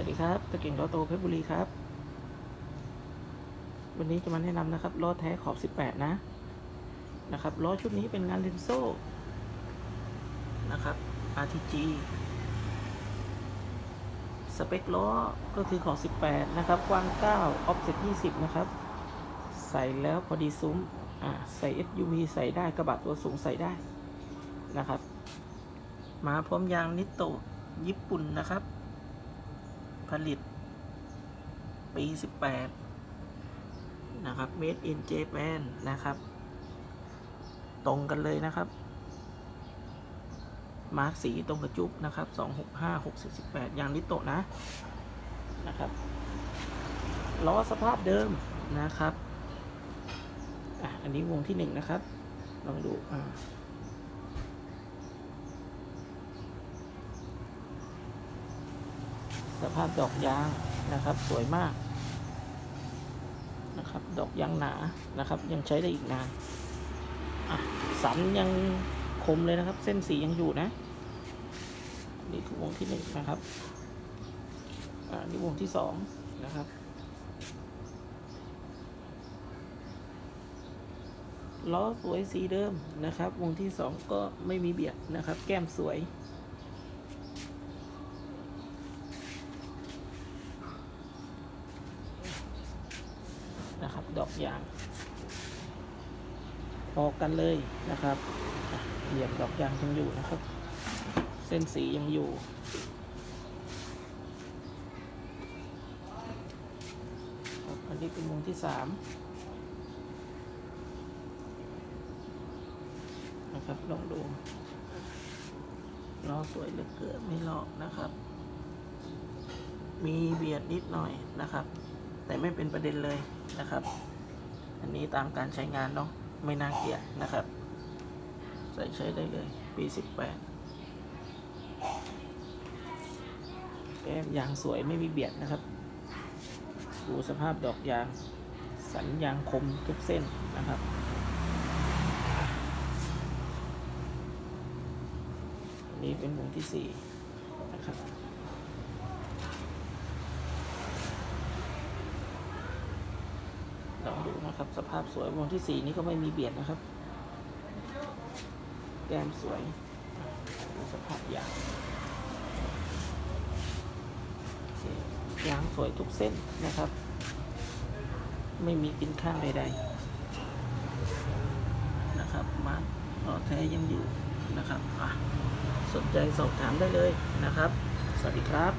วัสดีครับตะเก่งล้อโตเพชรบุรีครับ วันนี้จะมาแนะนำนะครับล้อแท้ขอบ 18 นะนะครับล้อชุดนี้เป็นงานเลนโซ่นะครับ RTG สเปคล้อก็คือขอบ18 นะครับ กว้าง9 offset 20 นะครับ ใส่แล้วพอดีซุ้มอ่าใส่ SUV ใส่ได้กระบะตัวสูงใส่ได้นะครับ มาพร้อมยางนิโตะญี่ปุ่นนะครับ ผลิต ปี 18 นะครับ made in Japan นะครับ ตรงกันเลยนะครับ มาร์กสีตรงกระจุบนะครับ 265 6 18ยางนิโตะนะ นะครับล้อสภาพเดิมนะครับ อะ อันนี้วงที่หนึ่งนะครับ ลองดูอ่า สภาพดอกยางนะครับ สวยมากนะครับ ดอกยางหนานะครับ ยังใช้ได้อีกนานอะสันยังคมเลยนะครับ เส้นสียังอยู่นะนี่คือวงที่หนึ่งนะครับอ่านี่วงที่สองนะครับ ล้อสวยสีเดิมนะครับ วงที่สองก็ไม่มีเบียดนะครับ แก้มสวย นะครับ ดอกยางพอกันเลยนะครับเหลี่ยมดอกยางยังอยู่นะครับ เส้นสียังอยู่ อันนี้เป็นวงที่สามนะครับลองดูล้อสวยเหลือเกินไม่ลอกนะครับ มีเบียดนิดหน่อยนะครับ แต่ไม่เป็นประเด็นเลย นะครับ อันนี้ตามการใช้งานเนาะไม่น่าเกลียดนะครับ ใส่ใช้ได้เลย ปี 18แก้มยางสวยไม่มีเบียดนะครับ ดูสภาพดอกยาง สันยางคมทุกเส้นนะครับอันนี้เป็นวงที่4นะครับ ลองดูนะครับ สภาพสวยวงที่สี่นี้ก็ไม่มีเบียดนะครับ แก้มสวย สภาพยางยางสวยทุกเส้นนะครับ ไม่มีกินข้างใดๆนะครับมาต่อแท้ยังอยู่นะครับสนใจสอบถามได้เลยนะครับ สวัสดีครับ